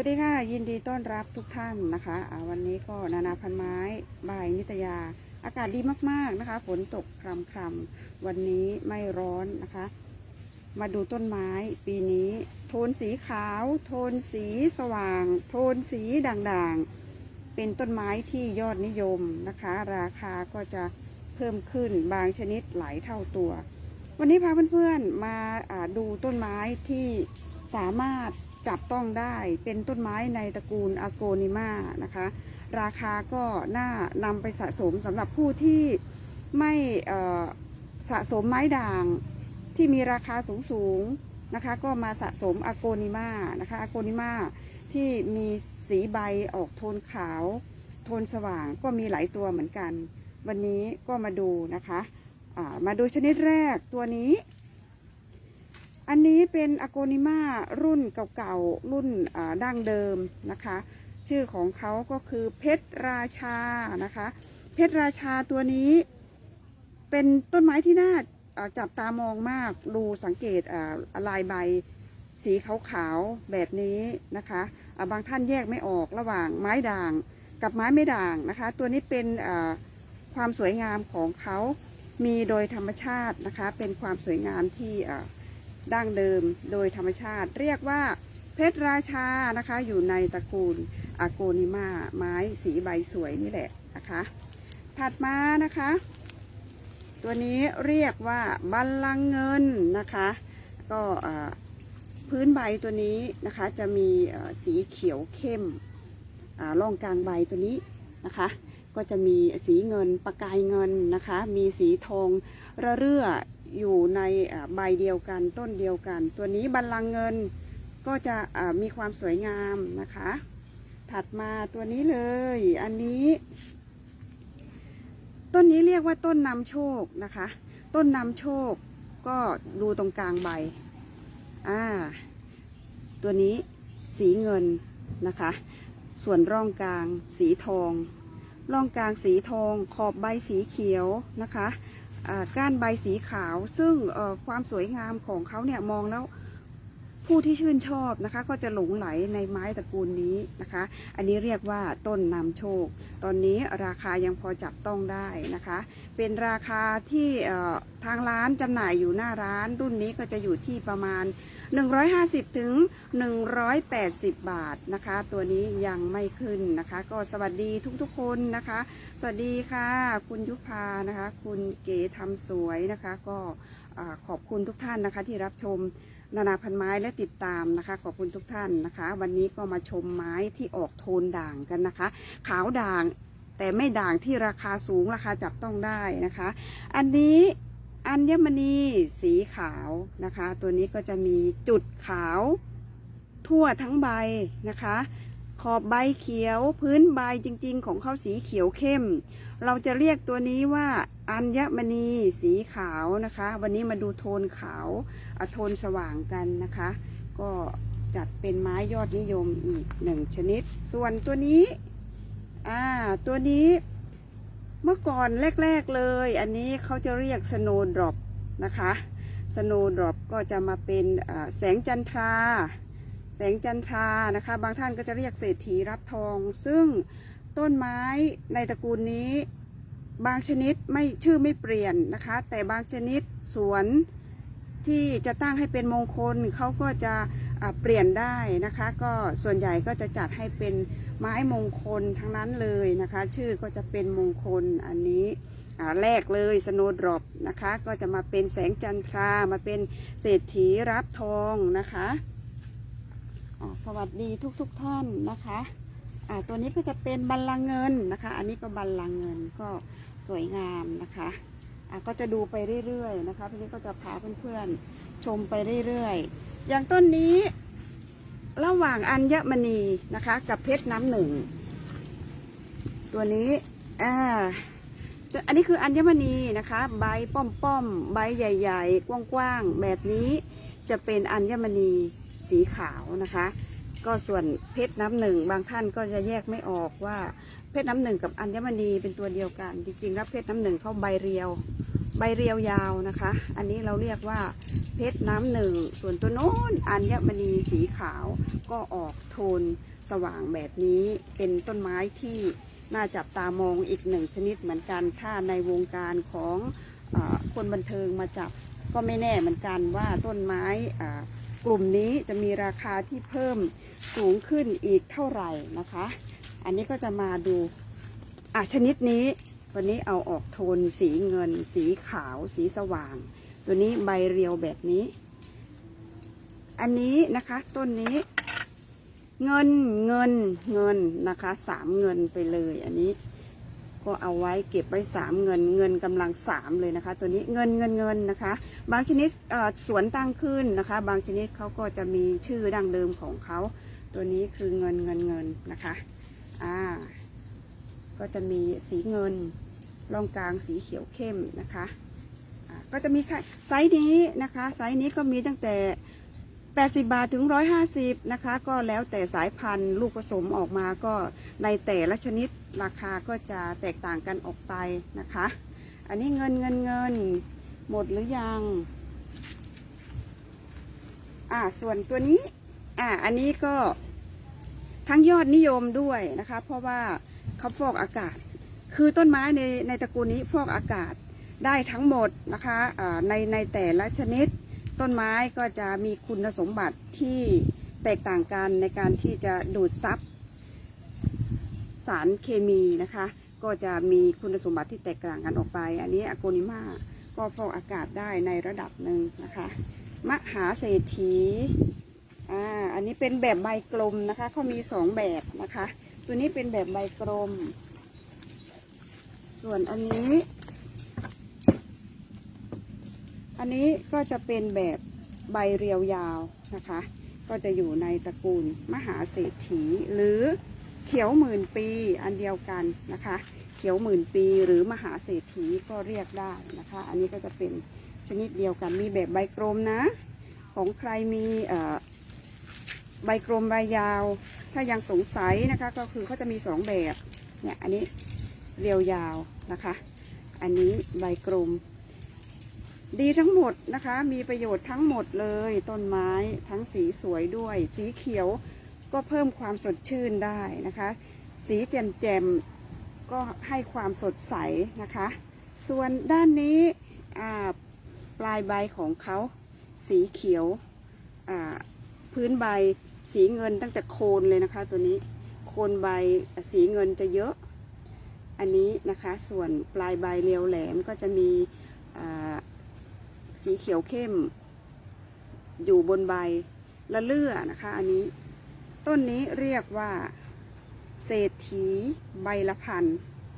วัสดีค่ะ ยินดีต้อนรับทุกท่านนะคะอ่าวันนี้ก็นานาพันไม้บายนิตยา อากาศดีมากๆนะคะ ฝนตกพรำๆวันนี้ไม่ร้อนนะคะ มาดูต้นไม้ปีนี้ โทนสีขาว โทนสีสว่าง โทนสีด่างๆ เป็นต้นไม้ที่ยอดนิยมนะคะ ราคาก็จะเพิ่มขึ้นบางชนิดหลายเท่าตัว วันนี้พาเพื่อนๆมาาดูต้นไม้ที่สามารถ จับต้องได้เป็นต้นไม้ในตระกูลอาโกนิมานะคะ ราคาก็น่านำไปสะสมสำหรับผู้ที่ไม่สะสมไม้ด่างที่มีราคาสูงๆนะคะ ก็มาสะสมอาโกนิมานะคะอาโกนิมาที่มีสีใบออกโทนขาว โทนสว่างก็มีหลายตัวเหมือนกัน วันนี้ก็มาดูนะคะมาดูชนิดแรกตัวนี้ อันนี้เป็นอโกนิมารุ่นเก่าๆ รุ่นดั้งเดิมนะคะ ชื่อของเขาก็คือเพชรราชานะคะ เพชรราชาตัวนี้เป็นต้นไม้ที่น่าจับตามองมากดูสังเกตลายใบสีขาวๆแบบนี้นะคะบางท่านแยกไม่ออกระหว่างไม้ด่างกับไม้ไม่ด่างนะคะ ตัวนี้เป็นความสวยงามของเขามีโดยธรรมชาตินะคะ เป็นความสวยงามที่ ดั้งเดิมโดยธรรมชาติ เรียกว่าเพชรราชานะคะ อยู่ในตระกูลอาโกนิมาไม้สีใบสวยนี่แหละนะคะ ถัดมานะคะ ตัวนี้เรียกว่าบัลลังเงินนะคะ ก็พื้นใบตัวนี้นะคะจะมีสีเขียวเข้มอ่าร่องกลางใบตัวนี้นะคะ ก็จะมีสีเงินประกายเงินนะคะ มีสีทองระเรื่อ อยู่ในใบเดียวกันต้นเดียวกัน ตัวนี้บัลลังเงินก็จะมีความสวยงามนะคะ ถัดมาตัวนี้เลย อันนี้ ต้นนี้เรียกว่าต้นนำโชคนะคะ ต้นนำโชคก็ดูตรงกลางใบอ่าตัวนี้สีเงินนะคะ ส่วนร่องกลางสีทอง ร่องกลางสีทองขอบใบสีเขียวนะคะ ก้านใบสีขาว ซึ่งความสวยงามของเขาเนี่ยมองแล้ว ผู้ที่ชื่นชอบนะคะ ก็จะหลงไหลในไม้ตระกูลนี้นะคะ อันนี้เรียกว่าต้นนำโชค ตอนนี้ราคายังพอจับต้องได้นะคะ เป็นราคาที่ทางร้านจำหน่ายอยู่หน้าร้าน รุ่นนี้ก็จะอยู่ที่ประมาณ 150ถึง180 บาทนะคะ ตัวนี้ยังไม่ขึ้นนะคะ ก็สวัสดีทุกๆคนนะคะ สวัสดีค่ะ คุณยุพานะคะ คุณเก๋ทำสวยนะคะ ก็ขอบคุณทุกท่านนะคะที่รับชม นานาพันไม้และติดตามนะคะ ขอบคุณทุกท่านนะคะ วันนี้ก็มาชมไม้ที่ออกโทนด่างกันนะคะ ขาวด่างแต่ไม่ด่างที่ราคาสูงราคาจับต้องได้นะคะ อันนี้อัญมณีสีขาวนะคะ ตัวนี้ก็จะมีจุดขาวทั่วทั้งใบนะคะ ขอบใบเขียวพื้นใบจริง ๆ ของเขาสีเขียวเข้ม เราจะเรียกตัวนี้ว่า อัญมณีสีขาวนะคะ วันนี้มาดูโทนขาวโทนสว่างกันนะคะ ก็จัดเป็นไม้ยอดนิยมอีกหนึ่งชนิด ส่วนตัวนี้อ่าตัวนี้เมื่อก่อนแรก ๆเลย อันนี้เขาจะเรียก snow drop นะคะ snow drop ก็จะมาเป็นแสงจันทรา แสงจันทรานะคะ บางท่านก็จะเรียกเศรษฐีรับทอง ซึ่งต้นไม้ในตระกูลนี้ บางชนิดไม่ชื่อไม่เปลี่ยนนะคะ แต่บางชนิดสวนที่จะตั้งให้เป็นมงคลเขาก็จะเปลี่ยนได้นะคะ ก็ส่วนใหญ่ก็จะจัดให้เป็นไม้มงคลทั้งนั้นเลยนะคะ ชื่อก็จะเป็นมงคลอันนี้แรกเลยสโนดรอปนะคะ ก็จะมาเป็นแสงจันทรามาเป็นเศรษฐีรับทองนะคะสวัสดีทุกๆทท่านนะคะตัวนี้ก็จะเป็นบัลลังก์เงินนะคะ อันนี้ก็บัลลังก์เงินก็ สวยงามนะคะะก็จะดูไปเรื่อยๆนะคะทีนี้ก็จะพาเพื่อนๆชมไปเรื่อยๆ อย่างต้นนี้ ระหว่างอัญมณีนะคะ กับเพชรน้ำหนึ่ง ตัวนี้อ่าอันนี้คืออัญมณีนะคะ ใบป้อมๆ ใบใหญ่ ๆ กว้างๆ แบบนี้จะเป็นอัญมณีสีขาวนะคะ ก็ส่วนเพชรน้ำหนึ่ง บางท่านก็จะแยกไม่ออกว่า ชรน้ำหนึ่งกับอัญมณีเป็นตัวเดียวกัน จริงๆ แล้วเพชรน้ำหนึ่งเข้าใบเรียว ใบเรียวยาวนะคะ อันนี้เราเรียกว่าเพชรน้ำหนึ่งส่วนตัวโน้นอัญมณีสีขาวก็ออกโทนสว่างแบบนี้เป็นต้นไม้ที่น่าจับตามองอีกหนึ่งชนิดเหมือนกันถ้าในวงการของอคนบันเทิงมาจับก็ไม่แน่เหมือนกันว่าต้นไม้กลุ่มนี้จะมีราคาที่เพิ่มสูงขึ้นอีกเท่าไหร่นะคะ อันนี้ก็จะมาดูอะชนิดนี้ วันนี้เอาออกโทนสีเงิน สีขาว สีสว่าง ตัวนี้ใบเรียวแบบนี้ อันนี้นะคะต้นนี้ เงินเงินเงินนะคะสามเงินไปเลย อันนี้ ก็เอาไว้เก็บไว้สามเงิน เงินกำลังสามเลยนะคะ ตัวนี้เงินเงินเงินนะคะ บางชนิดสวนตั้งขึ้นนะคะ บางชนิดเขาก็จะมีชื่อดั้งเดิมของเขาตัวนี้คือเงินเงินเงินนะคะ อ่า ก็จะมีสีเงินรองกลางสีเขียวเข้มนะคะก็จะมีไซไซส์นี้นะคะไซส์นี้ก็มีตั้งแต่ 80 บาทถึง 150 นะคะ ก็แล้วแต่สายพันธุ์ลูกผสมออกมาก็ในแต่ละชนิดราคาก็จะแตกต่างกันออกไปนะคะ อันนี้เงินเงินเงินหมดหรือยัง อ่าส่วนตัวนี้ อ่าอันนี้ก็ ทั้งยอดนิยมด้วยนะคะ เพราะว่าเขาฟอกอากาศ คือต้นไม้ในในตระกูลนี้ฟอกอากาศได้ทั้งหมดนะคะในในแต่ละชนิด ต้นไม้ก็จะมีคุณสมบัติที่แตกต่างกันในการที่จะดูดซับสารเคมีนะคะ ก็จะมีคุณสมบัติที่แตกต่างกันออกไป อันนี้อโกนิมาก็ฟอกอากาศได้ในระดับหนึ่งนะคะ มหาเศรษฐี อ่าอันนี้เป็นแบบใบกลมนะคะเขามีสองแบบนะคะ ตัวนี้เป็นแบบใบกลม ส่วนอันนี้ อันนี้ก็จะเป็นแบบใบเรียวยาวนะคะ ก็จะอยู่ในตระกูลมหาเศรษฐีหรือเขียวหมื่นปีอันเดียวกันนะคะ เขียวหมื่นปีหรือมหาเศรษฐีก็เรียกได้นะคะ อันนี้ก็จะเป็นชนิดเดียวกันมีแบบใบกลมนะ ของใครมีเอ่อ ใบกลมใบยาว ถ้ายังสงสัยนะคะ ก็คือเขาจะมีสองแบบเนี่ยอันนี้เรียวยาวนะคะ อันนี้ใบกลม ดีทั้งหมดนะคะ มีประโยชน์ทั้งหมดเลยต้นไม้ทั้งสีสวยด้วย สีเขียวก็เพิ่มความสดชื่นได้นะคะ สีแจ่มแจมๆก็ให้ความสดใสนะคะ ส่วนด้านนี้ปลายใบของเขาสีเขียวพื้นใบ สีเงินตั้งแต่โคนเลยนะคะ ตัวนี้โคนใบสีเงินจะเยอะ อันนี้นะคะส่วนปลายใบเรียวแหลมก็จะมีสีเขียวเข้ม อยู่บนใบละเลื่อนะคะ อันนี้ต้นนี้เรียกว่าเศรษฐีใบละพัน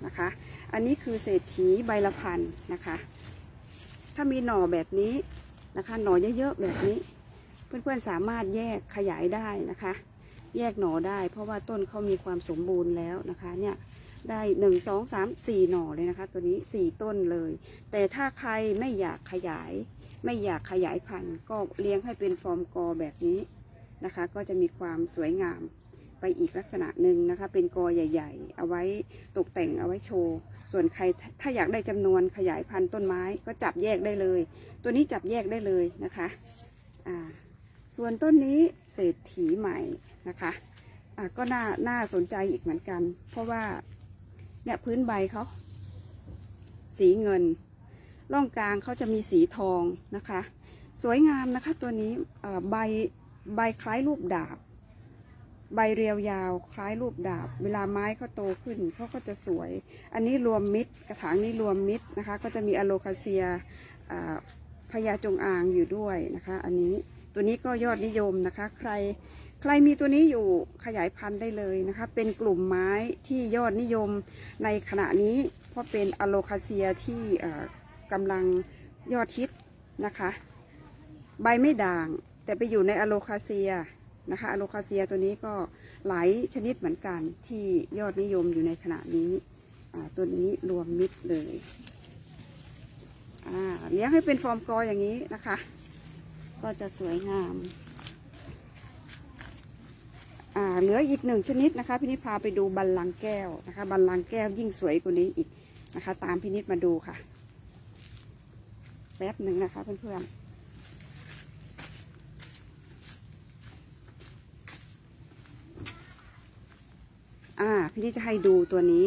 นะคะ อันนี้คือเศรษฐีใบละพันนะคะ ถ้ามีหน่อแบบนี้นะคะ หน่อเยอะๆแบบนี้ เพื่อนๆสามารถแยกขยายได้นะคะ แยกหน่อได้ เพราะว่าต้นเขามีความสมบูรณ์แล้วนะคะเนี่ยได้หนึ่งสองสามสี่หน่อเลยนะคะ ตัวนี้สี่ต้นเลย แต่ถ้าใครไม่อยากขยาย ไม่อยากขยายพันธุ์ก็เลี้ยงให้เป็นฟอร์มกอแบบนี้นะคะ ก็จะมีความสวยงามไปอีกลักษณะหนึ่งนะคะ เป็นกอใหญ่ ๆ เอาไว้ตกแต่งเอาไว้โชว์ ส่วนใครถ้าอยากได้จำนวนขยายพันธุ์ต้นไม้ก็จับแยกได้เลย ตัวนี้จับแยกได้เลยนะคะ อ่า ส่วนต้นนี้เศรษฐีใหม่นะคะก็น่าน่าสนใจอีกเหมือนกัน เพราะว่าเนี่ยพื้นใบเขาสีเงิน ร่องกลางเขาจะมีสีทองนะคะ สวยงามนะคะตัวนี้ใบใบคล้ายรูปดาบ ใบเรียวยาวคล้ายรูปดาบ เวลาไม้เขาโตขึ้นเขาก็จะสวย อันนี้รวมมิตรกระถางนี้รวมมิตรนะคะ ก็จะมีอะโลคาเซียพญาจงอางอยู่ด้วยนะคะ อันนี้ ตัวนี้ก็ยอดนิยมนะคะ ใครใครมีตัวนี้อยู่ขยายพันธุ์ได้เลยนะคะ เป็นกลุ่มไม้ที่ยอดนิยมในขณะนี้ เพราะเป็นอะโลคาเซียที่กำลังยอดฮิตนะคะ ใบไม่ด่าง แต่ไปอยู่ในอะโลคาเซียนะคะอะโลคาเซียตัวนี้ก็หลายชนิดเหมือนกันที่ยอดนิยมอยู่ในขณะนี้ตัวนี้รวมมิตรเลยเลี้ยงให้เป็นฟอร์มกออย่างนี้นะคะ ก็จะสวยงาม อ่าเหลืออีกหนึ่งชนิดนะคะ พินิจพาไปดูบัลลังก์แก้วนะคะ บัลลังก์แก้วยิ่งสวยกว่านี้อีกนะคะ ตามพินิจมาดูค่ะ แป๊บหนึ่งนะคะเพื่อนๆอ่าพี่นี่จะให้ดูตัวนี้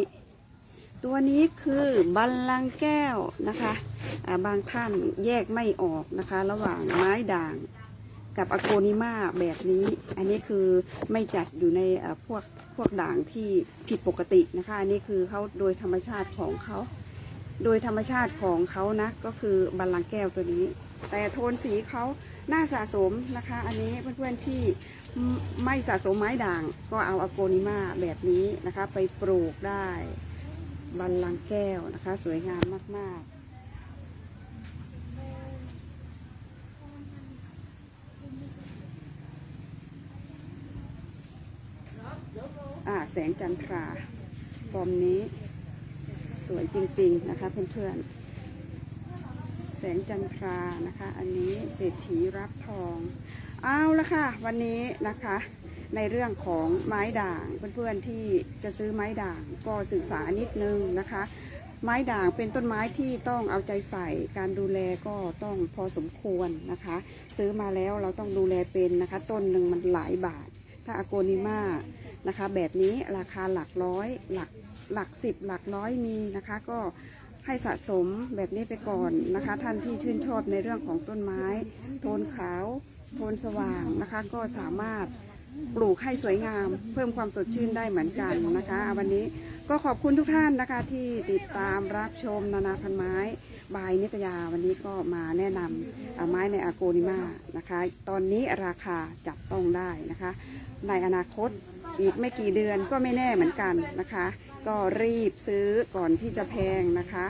ตัวนี้คือบัลลังแก้วนะคะอ่าบางท่านแยกไม่ออกนะคะ ระหว่างไม้ด่างกับอโกนิมาแบบนี้ อันนี้คือไม่จัดอยู่ในพวกพวกด่างที่ผิดปกตินะคะ อันนี้คือเขาโดยธรรมชาติของเขาโดยธรรมชาติของเขานะก็คือบัลลังแก้วตัวนี้ แต่โทนสีเขาน่าสะสมนะคะ อันนี้เพื่อนๆที่ไม่สะสมไม้ด่าง ก็เอาอโกนิมาแบบนี้นะคะ ไปปลูกได้ บัลลังแก้วนะคะ สวยงามมาก ๆอ่าแสงจันทราฟอมนี้สวยจริงๆนะคะเพื่อนๆ แสงจันทรานะคะ อันนี้เศรษฐีรับทอง เอาละค่ะ วันนี้นะคะ ในเรื่องของไม้ด่างเพื่อนๆที่จะซื้อไม้ด่างก็ศึกษานิดนึงนะคะ ไม้ด่างเป็นต้นไม้ที่ต้องเอาใจใส่ การดูแลก็ต้องพอสมควรนะคะ ซื้อมาแล้วเราต้องดูแลเป็นนะคะ ต้นหนึ่งมันหลายบาท ถ้าอโกนิมานะคะแบบนี้ราคาหลักร้อยหลักหลักสิบหลักร้อยมีนะคะก็ให้สะสมแบบนี้ไปก่อนนะคะ ท่านที่ชื่นชอบในเรื่องของต้นไม้ โทนขาว โทนสว่างนะคะ ก็สามารถ ปลูกให้สวยงาม เพิ่มความสดชื่นได้เหมือนกันนะคะวันนี้ก็ขอบคุณทุกท่านนะคะที่ติดตามรับชมนานาพันไม้บายนิตยาวันนี้ก็มาแนะนำไม้ในอาโกนิมานะคะ ตอนนี้ราคาจับต้องได้นะคะ ในอนาคตอีกไม่กี่เดือนก็ไม่แน่เหมือนกันนะคะ ก็รีบซื้อก่อนที่จะแพงนะคะ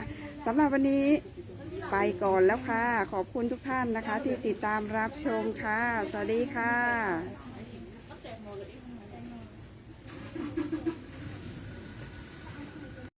สำหรับวันนี้ไปก่อนแล้วค่ะ ขอบคุณทุกท่านนะคะ ที่ติดตามรับชมค่ะ สวัสดีค่ะ